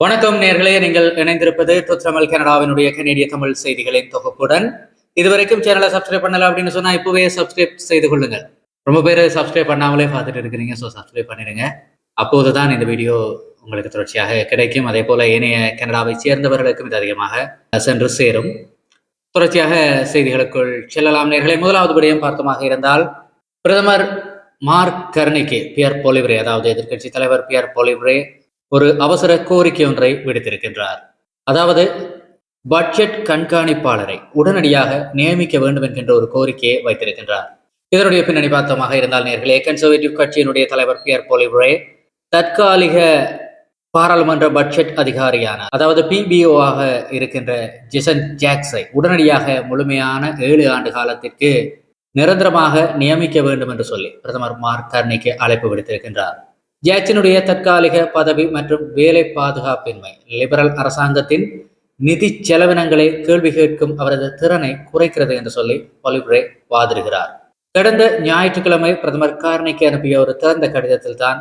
வணக்கம் நேர்களே நீங்கள் இணைந்திருப்பது தமிழ் கனடாவினுடைய கனேடிய தமிழ் செய்திகளின் தொகுப்புடன். இதுவரைக்கும் சேனலை சப்ஸ்கிரைப் பண்ணல அப்படின்னு சொன்னா இப்பவே சப்ஸ்கிரைப் செய்து கொள்ளுங்கள். ரொம்ப பேர் சப்ஸ்கிரைப் பண்ணாமலே பார்த்துட்டு இருக்கிறீங்க ஸோ சப்ஸ்கிரைப் பண்ணிடுங்க. அப்போதுதான் இந்த வீடியோ உங்களுக்கு தொடர்ச்சியாக கிடைக்கும். அதே போல ஏனைய கனடாவை சேர்ந்தவர்களுக்கும் இது அதிகமாக சென்று சேரும். தொடர்ச்சியாக செய்திகளுக்குள் செல்லலாம் நேர்களை. முதலாவது படியும் பார்த்தமாக இருந்தால் பிரதமர் மார்க் கர்னிகே பியர் போலிவ்ரே அதாவது எதிர்க்கட்சி தலைவர் பியர் போலிவ்ரே ஒரு அவசர கோரிக்கை ஒன்றை விடுத்திருக்கின்றார். அதாவது பட்ஜெட் கண்காணிப்பாளரை உடனடியாக நியமிக்க வேண்டும் என்கின்ற ஒரு கோரிக்கையை வைத்திருக்கின்றார். இதனுடைய பின்னணி பார்த்தமாக இருந்தால் நேர்களே கன்சர்வேட்டிவ் கட்சியினுடைய தலைவர் பியர் பொலிவ்ரே தற்காலிக பாராளுமன்ற பட்ஜெட் அதிகாரியான அதாவது பிபிஓ ஆக இருக்கின்ற ஜெசன் ஜாக்ஸை உடனடியாக முழுமையான ஏழு ஆண்டு காலத்திற்கு நிரந்தரமாக நியமிக்க வேண்டும் என்று சொல்லி பிரதமர் மார்க் கர்னிக்கு அழைப்பு விடுத்திருக்கின்றார். ஜாக்சனுடைய தற்காலிக பதவி மற்றும் வேலை பாதுகாப்பின்மை. லிபரல் அரசாங்கத்தின் நிதி செலவினங்களை கேள்வி கேட்கும் அவரது திறனை குறைக்கிறது என்று சொல்லி பொலிப்ரே வாதிடுகிறார். கடந்த ஞாயிற்றுக்கிழமை பிரதமர் கார்னிக்கு அனுப்பிய ஒரு திறந்த கடிதத்தில் தான்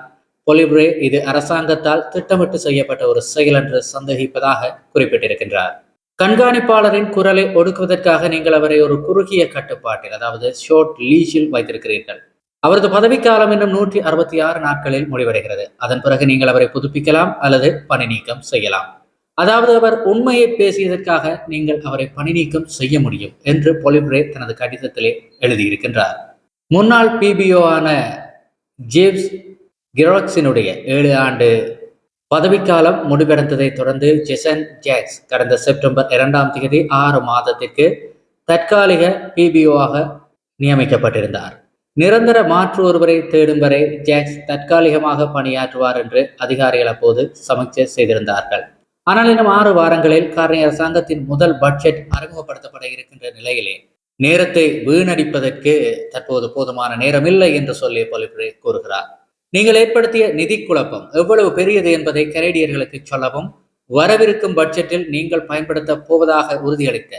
பொலிப்ரே இது அரசாங்கத்தால் திட்டமிட்டு செய்யப்பட்ட ஒரு செயல் என்று சந்தேகிப்பதாக குறிப்பிட்டிருக்கின்றார். கண்காணிப்பாளரின் குரலை ஒடுக்குவதற்காக நீங்கள் அவரை ஒரு குறுகிய கட்டுப்பாட்டில் அதாவது ஷோர்ட் லீஷில் வைத்திருக்கிறீர்கள். அவரது பதவிக்காலம் இன்னும் நூற்றி அறுபத்தி ஆறு நாட்களில் முடிவடைகிறது. அதன் பிறகு நீங்கள் அவரை புதுப்பிக்கலாம் அல்லது பணி நீக்கம் செய்யலாம். அதாவது அவர் உண்மையை பேசியதற்காக நீங்கள் அவரை பணி நீக்கம் செய்ய முடியும் என்று பொலிப்ரே தனது கடிதத்திலே எழுதியிருக்கின்றார். முன்னாள் பிபிஓ ஆன ஜேம்ஸ் கிரோக்ஸினுடைய ஏழு ஆண்டு பதவிக்காலம் முடிவடைந்ததை தொடர்ந்து ஜெசன் ஜாக்ஸ் கடந்த செப்டம்பர் இரண்டாம் தேதி ஆறு மாதத்திற்கு தற்காலிக பிபிஓ ஆக நியமிக்கப்பட்டிருந்தார். நிரந்தர மாற்று ஒருவரை தேடும் வரை ஜாக்ஸ் தற்காலிகமாக பணியாற்றுவார் என்று அதிகாரிகள் அப்போது சமீட்சை செய்திருந்தார்கள். ஆனால் இன்னும் ஆறு வாரங்களில் காரணி அரசாங்கத்தின் முதல் பட்ஜெட் அறிமுகப்படுத்தப்பட இருக்கின்ற நிலையிலே நேரத்தை வீணடிப்பதற்கு தற்போது போதுமான நேரம் இல்லை என்று சொல்லி பொலிப்ரே கூறுகிறார். நீங்கள் ஏற்படுத்திய நிதி குழப்பம் எவ்வளவு பெரியது என்பதை கனேடியர்களுக்கு சொல்லவும் வரவிருக்கும் பட்ஜெட்டில் நீங்கள் பயன்படுத்த போவதாக உறுதியளித்த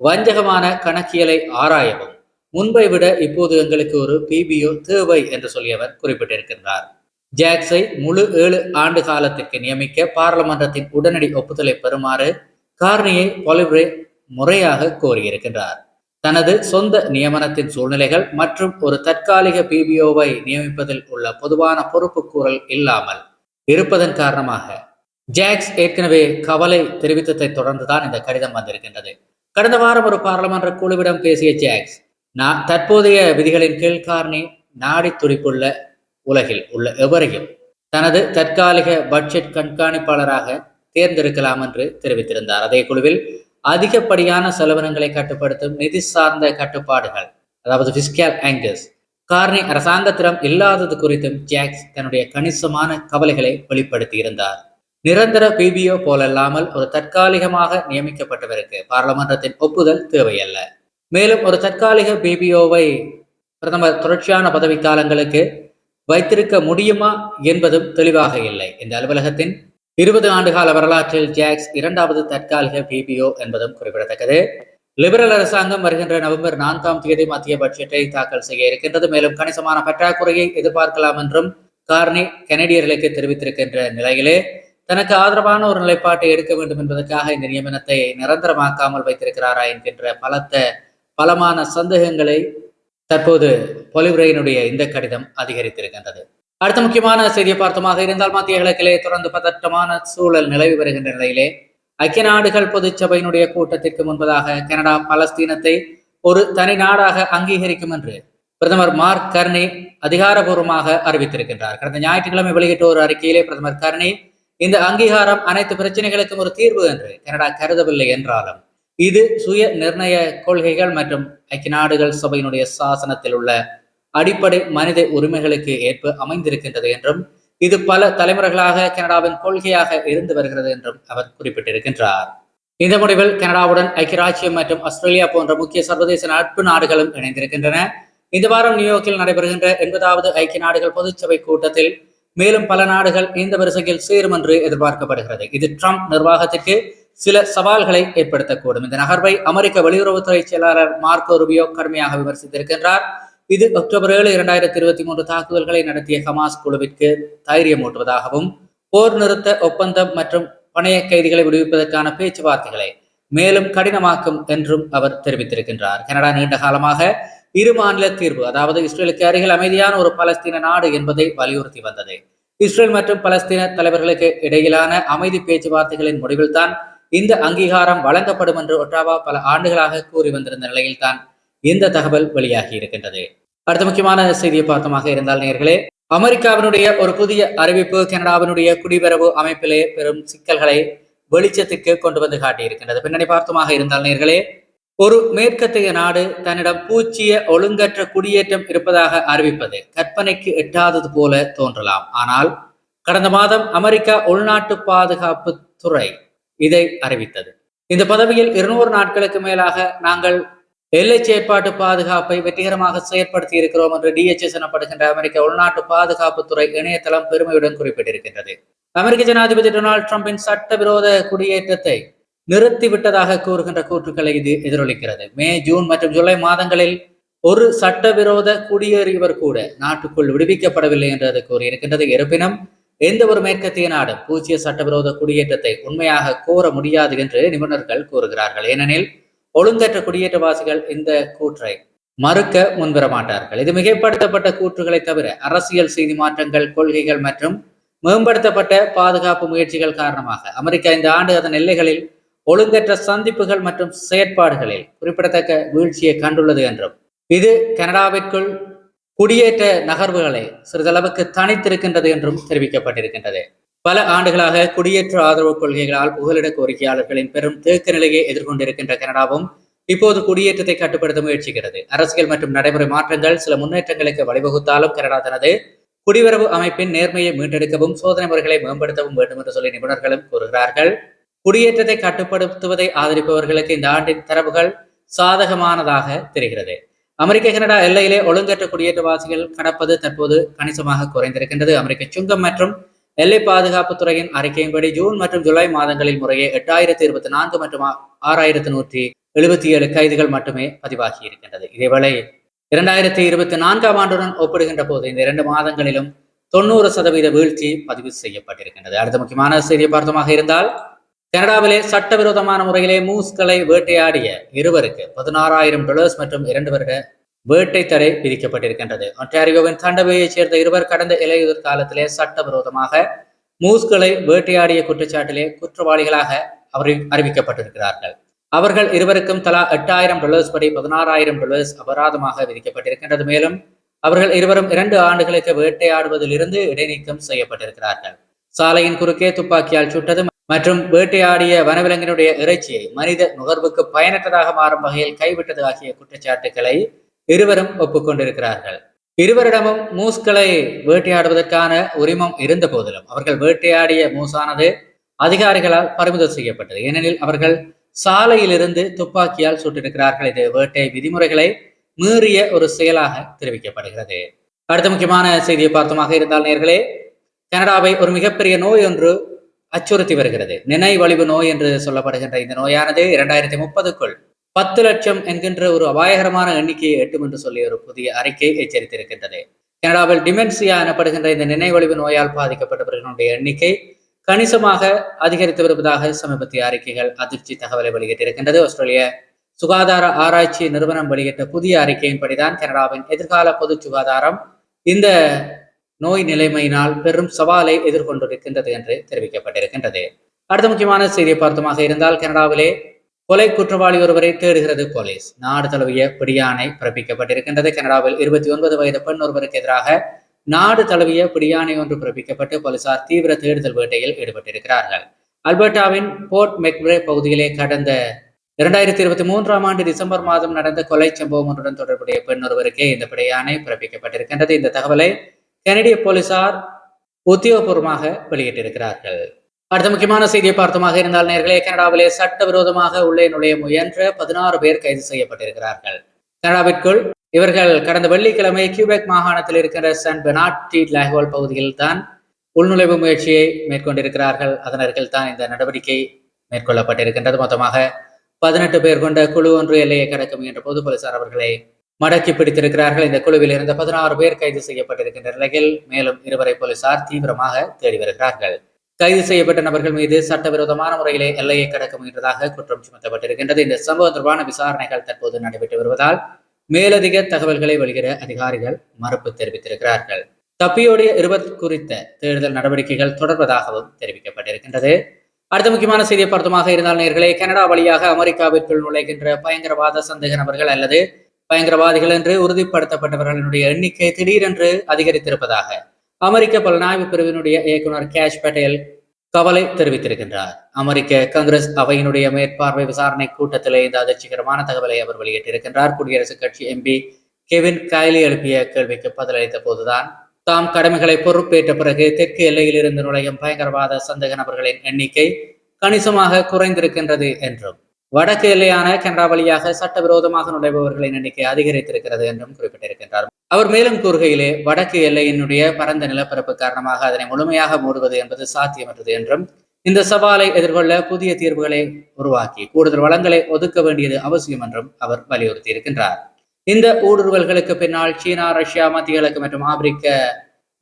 வஞ்சகமான கணக்கியலை ஆராயவும் முன்பை விட இப்போது எங்களுக்கு ஒரு பிபிஓ தேவை என்று சொல்லியவர் குறிப்பிட்டிருக்கின்றார். ஜாக்ஸை முழு ஏழு ஆண்டு காலத்திற்கு நியமிக்க பாராளுமன்றத்தின் உடனடி ஒப்புதலை பெறுமாறு கார்னியை பொலிவ்ரே முறையாக கோரியிருக்கின்றார். தனது சொந்த நியமனத்தின் சூழ்நிலைகள் மற்றும் ஒரு தற்காலிக பிபிஓவை நியமிப்பதில் உள்ள பொதுவான பொறுப்புக்கூறல் இல்லாமல் இருப்பதன் காரணமாக ஜாக்ஸ் ஏற்கனவே கவலை தெரிவித்ததை தொடர்ந்துதான் இந்த கடிதம் வந்திருக்கின்றது. கடந்த வாரம் ஒரு பாராளுமன்ற குழுவிடம் பேசிய ஜாக்ஸ் நான் தற்போதைய விதிகளின் கீழ் காரணி நாடி துடிப்புள்ள உலகில் உள்ள எவரையும் தனது தற்காலிக பட்ஜெட் கண்காணிப்பாளராக தேர்ந்தெடுக்கலாம் என்று தெரிவித்திருந்தார். அதே குழுவில் அதிகப்படியான செலவினங்களை கட்டுப்படுத்தும் நிதி சார்ந்த கட்டுப்பாடுகள் அதாவது பிஸ்கேல் ஆங்கர்ஸ் கார்னி அரசாங்கத்திடம் இல்லாதது குறித்தும் ஜாக்ஸ் தன்னுடைய கணிசமான கவலைகளை வெளிப்படுத்தியிருந்தார். நிரந்தர பிபிஓ போலல்லாமல் ஒரு தற்காலிகமாக நியமிக்கப்பட்டவருக்கு பாராளுமன்றத்தின் ஒப்புதல் தேவையல்ல. மேலும் ஒரு தற்காலிக பிபிஓவை பிரதமர் தொடர்ச்சியான பதவிக்காலங்களுக்கு வைத்திருக்க முடியுமா என்பதும் தெளிவாக இல்லை. இந்த அலுவலகத்தின் இருபது ஆண்டுகால வரலாற்றில் ஜாக்ஸ் இரண்டாவது தற்காலிக பிபிஓ என்பதும் குறிப்பிடத்தக்கது. லிபரல் அரசாங்கம் வருகின்ற நவம்பர் நான்காம் தேதி மத்திய பட்ஜெட்டை தாக்கல் செய்ய இருக்கின்றது. மேலும் கணிசமான பற்றாக்குறையை எதிர்பார்க்கலாம் என்றும் கார்னி கனடியர்களுக்கு தெரிவித்திருக்கின்ற நிலையிலே தனக்கு ஆதரவான ஒரு நிலைப்பாட்டை எடுக்க வேண்டும் என்பதற்காக இந்த நியமனத்தை நிரந்தரமாக்காமல் வைத்திருக்கிறாரா என்கின்ற பலத்த பலமான சந்தேகங்களை தற்போது பொலிவுரையினுடைய இந்த கடிதம் அதிகரித்திருக்கின்றது. அடுத்த முக்கியமான செய்தியை பார்த்தமாக இருந்தால் மத்திய கிழக்கிலே தொடர்ந்து பதற்றமான சூழல் நிலவி வருகின்ற நிலையிலே ஐக்கிய நாடுகள் பொதுச்சபையினுடைய கூட்டத்திற்கு முன்பதாக கனடா பலஸ்தீனத்தை ஒரு தனி நாடாக அங்கீகரிக்கும் என்று பிரதமர் மார்க் கர்னி அதிகாரபூர்வமாக அறிவித்திருக்கின்றார். கடந்த ஞாயிற்றுக்கிழமை வெளியிட்ட ஒரு அறிக்கையிலே பிரதமர் கர்னி இந்த அங்கீகாரம் அனைத்து பிரச்சனைகளுக்கும் ஒரு தீர்வு என்று கனடா கருதவில்லை என்றாலும் இது சுய நிர்ணய கொள்கைகள் மற்றும் ஐக்கிய நாடுகள் சபையினுடைய சாசனத்தில் உள்ள அடிப்படை மனித உரிமைகளுக்கு ஏற்ப அமைந்திருக்கின்றது என்றும் இது பல தலைமுறைகளாக கனடாவின் கொள்கையாக இருந்து வருகிறது என்றும் அவர் குறிப்பிட்டிருக்கின்றார். இந்த முடிவில் கனடாவுடன் ஐக்கிய ராஜ்யம் மற்றும் ஆஸ்திரேலியா போன்ற முக்கிய சர்வதேச நட்பு நாடுகளும் இணைந்திருக்கின்றன. இந்த வாரம் நியூயார்க்கில் நடைபெறுகின்ற எண்பதாவது ஐக்கிய நாடுகள் பொதுச்சபை கூட்டத்தில் மேலும் பல நாடுகள் இந்த வரிசையில் சேரும் என்று எதிர்பார்க்கப்படுகிறது. இது ட்ரம்ப் நிர்வாகத்திற்கு சில சவால்களை ஏற்படுத்தக்கூடும். இந்த நகர்வை அமெரிக்க வெளியுறவுத்துறை செயலாளர் மார்க்கோ ருபியோ கடுமையாக விமர்சித்திருக்கின்றார். இது அக்டோபர் ஏழு இரண்டாயிரத்தி இருபத்தி மூன்று தாக்குதல்களை நடத்திய ஹமாஸ் குழுவிற்கு தைரியமூட்டுவதாகவும் போர் நிறுத்த ஒப்பந்தம் மற்றும் பணைய கைதிகளை விடுவிப்பதற்கான பேச்சுவார்த்தைகளை மேலும் கடினமாக்கும் என்றும் அவர் தெரிவித்திருக்கின்றார். கனடா நீண்ட காலமாக இரு மாநில தீர்வு அதாவது இஸ்ரேலுக்கு அருகில் அமைதியான ஒரு பலஸ்தீன நாடு என்பதை வலியுறுத்தி வந்தது. இஸ்ரேல் மற்றும் பலஸ்தீன தலைவர்களுக்கு இடையிலான அமைதி பேச்சுவார்த்தைகளின் முடிவில்தான் இந்த அங்கீகாரம் வழங்கப்படும் என்று ஒட்டாவா பல ஆண்டுகளாக கூறி வந்திருந்த நிலையில்தான் இந்த தகவல் வெளியாகி இருக்கின்றது. அடுத்த முக்கியமான செய்தியை பார்த்தமாக இருந்தால் நேர்களே அமெரிக்காவினுடைய ஒரு புதிய அறிவிப்பு கனடாவினுடைய குடிவரவு அமைப்பிலே பெரும் சிக்கல்களை வெளிச்சத்துக்கு கொண்டு வந்து காட்டியிருக்கின்றது. பின்னணி பார்த்தமாக இருந்தால் நேர்களே ஒரு மேற்கத்தைய நாடு தன்னிடம் பூச்சிய ஒழுங்கற்ற குடியேற்றம் இருப்பதாக அறிவிப்பது கற்பனைக்கு எட்டாதது போல தோன்றலாம். ஆனால் கடந்த மாதம் அமெரிக்கா உள்நாட்டு பாதுகாப்பு துறை இதை அறிவித்தது. இந்த பதவியில் இருநூறு நாட்களுக்கு மேலாக நாங்கள் எல்லை செயற்பாட்டு பாதுகாப்பை வெற்றிகரமாக செயற்படுத்தி இருக்கிறோம் என்று டிஎச்எஸ் எனப்படுகின்ற அமெரிக்க உள்நாட்டு பாதுகாப்புத்துறை இணையதளம் பெருமையுடன் குறிப்பிட்டிருக்கின்றது. அமெரிக்க ஜனாதிபதி டொனால்டு டிரம்பின் சட்டவிரோத குடியேற்றத்தை நிறுத்திவிட்டதாக கூறுகின்ற கூற்றுக்களை இது எதிரொலிக்கிறது. மே ஜூன் மற்றும் ஜூலை மாதங்களில் ஒரு சட்டவிரோத குடியேறியவர் கூட நாட்டுக்குள் விடுவிக்கப்படவில்லை என்று அது கூறியிருக்கின்றது. இருப்பினும் எந்த ஒரு மேற்கத்திய நாடு பூஜ்ய சட்டவிரோத குடியேற்றத்தை உண்மையாக கோர முடியாது என்று நிபுணர்கள் கூறுகிறார்கள். ஏனெனில் ஒழுங்கற்ற குடியேற்றவாசிகள் இந்த கூற்றை மறுக்க முன்வர மாட்டார்கள். இது மிகைப்படுத்தப்பட்ட கூற்றுகளை தவிர அரசியல் செய்தி மாற்றங்கள் கொள்கைகள் மற்றும் மேம்படுத்தப்பட்ட பாதுகாப்பு முயற்சிகள் காரணமாக அமெரிக்கா இந்த ஆண்டு அதன் எல்லைகளில் ஒழுங்கற்ற சந்திப்புகள் மற்றும் செயற்பாடுகளில் குறிப்பிடத்தக்க வீழ்ச்சியை கண்டுள்ளது என்றும் இது கனடாவிற்குள் குடியேற்ற நகர்வுகளை சிறிதளவுக்கு தனித்திருக்கின்றது என்றும் தெரிவிக்கப்பட்டிருக்கின்றது. பல ஆண்டுகளாக குடியேற்ற ஆதரவு கொள்கைகளால் புகலிட கோரிக்கையாளர்களின் பெரும் தேக்க நிலையை எதிர்கொண்டிருக்கின்ற கனடாவும் இப்போது குடியேற்றத்தை கட்டுப்படுத்த முயற்சிக்கிறது. அரசியல் மற்றும் நடைமுறை மாற்றங்கள் சில முன்னேற்றங்களுக்கு வழிவகுத்தாலும் கனடா தனது குடிவரவு அமைப்பின் நேர்மையை மீட்டெடுக்கவும் சோதனை முறைகளை மேம்படுத்தவும் வேண்டும் என்று சொல்லி நிபுணர்களும் கூறுகிறார்கள். குடியேற்றத்தை கட்டுப்படுத்துவதை ஆதரிப்பவர்களுக்கு இந்த ஆண்டின் தரவுகள் சாதகமானதாக தெரிகிறது. அமெரிக்க கனடா எல்லையிலே ஒழுங்கற்ற குடியேற்றவாசிகள் கடப்பது தற்போது கணிசமாக குறைந்திருக்கின்றது. அமெரிக்க சுங்கம் மற்றும் எல்லை பாதுகாப்பு துறையின் அறிக்கையின்படி ஜூன் மற்றும் ஜூலை மாதங்களில் முறையே எட்டாயிரத்தி இருபத்தி நான்கு மற்றும் ஆறாயிரத்தி நூற்றி எழுபத்தி ஏழு கைதுகள் மட்டுமே பதிவாகி இருக்கின்றது இதேவேளை இரண்டாயிரத்தி இருபத்தி நான்காம் ஆண்டுடன் ஒப்பிடுகின்ற போது இந்த இரண்டு மாதங்களிலும் தொண்ணூறு சதவீத வீழ்ச்சி பதிவு செய்யப்பட்டிருக்கின்றது. அடுத்த முக்கியமான செய்தியை பார்த்தமாக இருந்தால் கனடாவிலே சட்டவிரோதமான முறையிலே மூஸ்களை வேட்டையாடிய இருவருக்கு பதினாறாயிரம் டாலர்ஸ் மற்றும் இரண்டு வருட வேட்டை தடை விதிக்கப்பட்டிருக்கின்றது. ஒன்டாரியோவின் தண்டவையைச் சேர்ந்த இருவர் கடந்த இலையுதிர் காலத்திலே சட்டவிரோதமாக மூஸ்களை வேட்டையாடிய குற்றச்சாட்டிலே குற்றவாளிகளாக அவர் அறிவிக்கப்பட்டிருக்கிறார்கள். அவர்கள் இருவருக்கும் தலா எட்டாயிரம் டாலர்ஸ் படி பதினாறாயிரம் டாலர்ஸ் அபராதமாக விதிக்கப்பட்டிருக்கின்றது. மேலும் அவர்கள் இருவரும் இரண்டு ஆண்டுகளுக்கு வேட்டையாடுவதிலிருந்து இடைநீக்கம் செய்யப்பட்டிருக்கிறார்கள். சாலையின் குறுக்கே துப்பாக்கியால் சுட்டதும் மற்றும் வேட்டையாடிய வனவிலங்கினுடைய இறைச்சியை மனித நுகர்வுக்கு பயனற்றதாக மாறும் வகையில் கைவிட்டது ஆகிய குற்றச்சாட்டுகளை இருவரும் ஒப்புக்கொண்டிருக்கிறார்கள். இருவரிடமும் மூஸ்களை வேட்டையாடுவதற்கான உரிமம் இருந்த போதிலும் அவர்கள் வேட்டையாடிய மூசானது அதிகாரிகளால் பறிமுதல் செய்யப்பட்டது. ஏனெனில் அவர்கள் சாலையிலிருந்து துப்பாக்கியால் சுட்டிருக்கிறார்கள். இது வேட்டை விதிமுறைகளை மீறிய ஒரு செயலாக தெரிவிக்கப்படுகிறது. அடுத்த முக்கியமான செய்தியை பார்த்தமாக இருந்தால் நேர்களே கனடாவை ஒரு மிகப்பெரிய நோய் ஒன்று அச்சுறுத்தி வருகிறது. நினைவழிவு நோய் என்று சொல்லப்படுகின்ற இந்த நோயானது இரண்டாயிரத்தி முப்பதுக்குள் பத்து லட்சம் என்கின்ற ஒரு அபாயகரமான எண்ணிக்கையை எட்டும் என்று சொல்லி ஒரு புதிய அறிக்கை எச்சரித்திருக்கின்றது. கனடாவில் டிமென்சியா எனப்படுகின்ற இந்த நினைவழிவு நோயால் பாதிக்கப்பட்டவர்களுடைய எண்ணிக்கை கணிசமாக அதிகரித்து வருவதாக சமீபத்திய அறிக்கைகள் அதிர்ச்சி தகவலை வெளியிட்டிருக்கின்றது. ஆஸ்திரேலிய சுகாதார ஆராய்ச்சி நிறுவனம் வெளியிட்ட புதிய அறிக்கையின்படிதான் கனடாவின் எதிர்கால பொது சுகாதாரம் இந்த நோய் நிலைமையினால் பெரும் சவாலை எதிர்கொண்டிருக்கின்றது என்று தெரிவிக்கப்பட்டிருக்கின்றது. அடுத்த முக்கியமான செய்தியை பார்த்தமாக இருந்தால் கனடாவிலே கொலை குற்றவாளி ஒருவரை தேடுகிறது போலீஸ். நாடு தழுவிய பிடியாணை பிறப்பிக்கப்பட்டிருக்கின்றது. கனடாவில் இருபத்தி ஒன்பது வயது பெண் ஒருவருக்கு எதிராக நாடு தழுவிய பிடியாணை ஒன்று பிறப்பிக்கப்பட்டு போலீசார் தீவிர தேடுதல் வேட்டையில் ஈடுபட்டிருக்கிறார்கள். அல்பர்டாவின் போர்ட் மெக்ரே பகுதியிலே கடந்த இரண்டாயிரத்தி இருபத்தி மூன்றாம் ஆண்டு டிசம்பர் மாதம் நடந்த கொலை சம்பவம் ஒன்றுடன் தொடர்புடைய பெண் ஒருவருக்கே இந்த பிடியாணை பிறப்பிக்கப்பட்டிருக்கின்றது. இந்த தகவலை கனடிய போலீசார் உத்தியோகபூர்வமாக வெளியிட்டிருக்கிறார்கள். அடுத்த முக்கியமான செய்தியை பார்த்தமாக இருந்தால் நேர்களே கனடாவிலே சட்டவிரோதமாக உள்ளே நுழைய முயன்ற பதினாறு பேர் கைது செய்யப்பட்டிருக்கிறார்கள். கனடாவிற்குள் இவர்கள் கடந்த வெள்ளிக்கிழமை கியூபெக் மாகாணத்தில் இருக்கிற சன் பெனாட்டி லாஹோல் பகுதியில் தான் உள்நுழைவு முயற்சியை மேற்கொண்டிருக்கிறார்கள். அதனர்கள் தான் இந்த நடவடிக்கை மேற்கொள்ளப்பட்டிருக்கின்றது. மொத்தமாக பதினெட்டு பேர் கொண்ட குழு ஒன்று எல்லையை கடக்க முயன்ற போது போலீசார் அவர்களை மடக்கி பிடித்திருக்கிறார்கள். இந்த குழுவில் இருந்த பதினாறு பேர் கைது செய்யப்பட்டிருக்கின்ற நிலையில் மேலும் இருவரை போலீசார் தீவிரமாக தேடி வருகிறார்கள். கைது செய்யப்பட்ட நபர்கள் மீது சட்டவிரோதமான முறையிலே எல்லையை கடக்க முயன்றதாக குற்றம் சுமத்தப்பட்டிருக்கின்றது. இந்த சம்பவம் தொடர்பான விசாரணைகள் தற்போது நடைபெற்று வருவதால் மேலதிக தகவல்களை வெளியிட அதிகாரிகள் மறுப்பு தெரிவித்திருக்கிறார்கள். தப்பியோடைய இருவர் குறித்த தேடுதல் நடவடிக்கைகள் தொடர்வதாகவும் தெரிவிக்கப்பட்டிருக்கின்றது. அடுத்த முக்கியமான செய்தியை பார்த்தமாக இருந்தால் நேர்களே கனடா வழியாக அமெரிக்காவிற்குள் நுழைகின்ற பயங்கரவாத சந்தேக நபர்கள் அல்லது பயங்கரவாதிகள் என்று உறுதிப்படுத்தப்பட்டவர்களினுடைய எண்ணிக்கை திடீரென்று அதிகரித்திருப்பதாக அமெரிக்க புலனாய்வு பிரிவினுடைய இயக்குனர் கேஷ் பட்டேல் கவலை தெரிவித்திருக்கின்றார். அமெரிக்க காங்கிரஸ் அவையினுடைய மேற்பார்வை விசாரணை கூட்டத்திலே இந்த அதிர்ச்சிகரமான தகவலை அவர் வெளியிட்டிருக்கின்றார். குடியரசுக் கட்சி எம்பி கெவின் கைலி எழுப்பிய கேள்விக்கு பதிலளித்த போதுதான் தாம் கடமைகளை பொறுப்பேற்ற பிறகு தெற்கு எல்லையில் இருந்து நுழையும் பயங்கரவாத சந்தேக நபர்களின் எண்ணிக்கை கணிசமாக குறைந்திருக்கின்றது என்றும் வடக்கு எல்லையான கனடா வழியாக சட்டவிரோதமாக நுழைபவர்களின் எண்ணிக்கை அதிகரித்திருக்கிறது என்றும் குறிப்பிட்டிருக்கின்றார். அவர் மேலும் கூறுகையிலே வடக்கு எல்லையினுடைய பரந்த நிலப்பரப்பு காரணமாக அதனை முழுமையாக மூடுவது என்பது சாத்தியமற்றது என்றும் இந்த சவாலை எதிர்கொள்ள புதிய தீர்வுகளை உருவாக்கி கூடுதல் வளங்களை ஒதுக்க வேண்டியது அவசியம் என்றும் அவர் வலியுறுத்தி இருக்கின்றார் இந்த ஊடுருவல்களுக்கு பின்னால் சீனா ரஷ்யா மத்திய கிழக்கு மற்றும் ஆப்பிரிக்க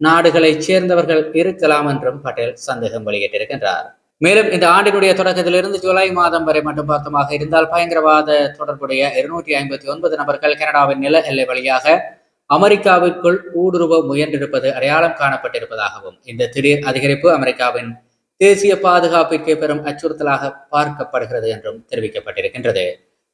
நாடுகளைச் சேர்ந்தவர்கள் இருக்கலாம் என்றும் பட்டேல் சந்தேகம் வெளியிட்டிருக்கின்றார். மேலும் இந்த ஆண்டினுடைய தொடக்கத்திலிருந்து ஜூலை மாதம் வரை மட்டும் பார்த்தமாக இருந்தால் பயங்கரவாத தொடர்புடைய இருநூற்றி ஐம்பத்தி ஒன்பது நபர்கள் கனடாவின் நில எல்லை வழியாக அமெரிக்காவிற்குள் ஊடுருவ முயன்றிருப்பது அடையாளம் காணப்பட்டிருப்பதாகவும் இந்த திடீர் அதிகரிப்பு அமெரிக்காவின் தேசிய பாதுகாப்பிற்கு பெரும் அச்சுறுத்தலாக பார்க்கப்படுகிறது என்றும் தெரிவிக்கப்பட்டிருக்கின்றது.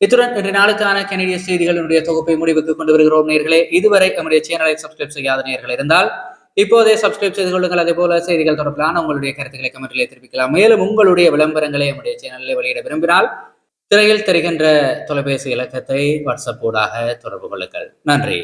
இத்துடன் இன்று நாளுக்கான கனடிய செய்திகளினுடைய தொகுப்பை முடிவுக்கு கொண்டு வருகிறோம் நேர்களே. இதுவரை நம்முடைய சேனலை சப்ஸ்கிரைப் செய்யாத நேர்கள் இருந்தால் இப்போதே சப்ஸ்கிரைப் செய்து கொள்ளுங்கள். அதே போல செய்திகள் தொடர்பிலான உங்களுடைய கருத்துக்களை கமெண்டிலே தெரிவிக்கலாம். மேலும் உங்களுடைய விளம்பரங்களை நம்முடைய சேனலில் வெளியிட விரும்பினால் திரையில் தெரிகின்ற தொலைபேசி இலக்கத்தை வாட்ஸ்அப் ஊடாக தொடர்பு கொள்ளுங்கள். நன்றி.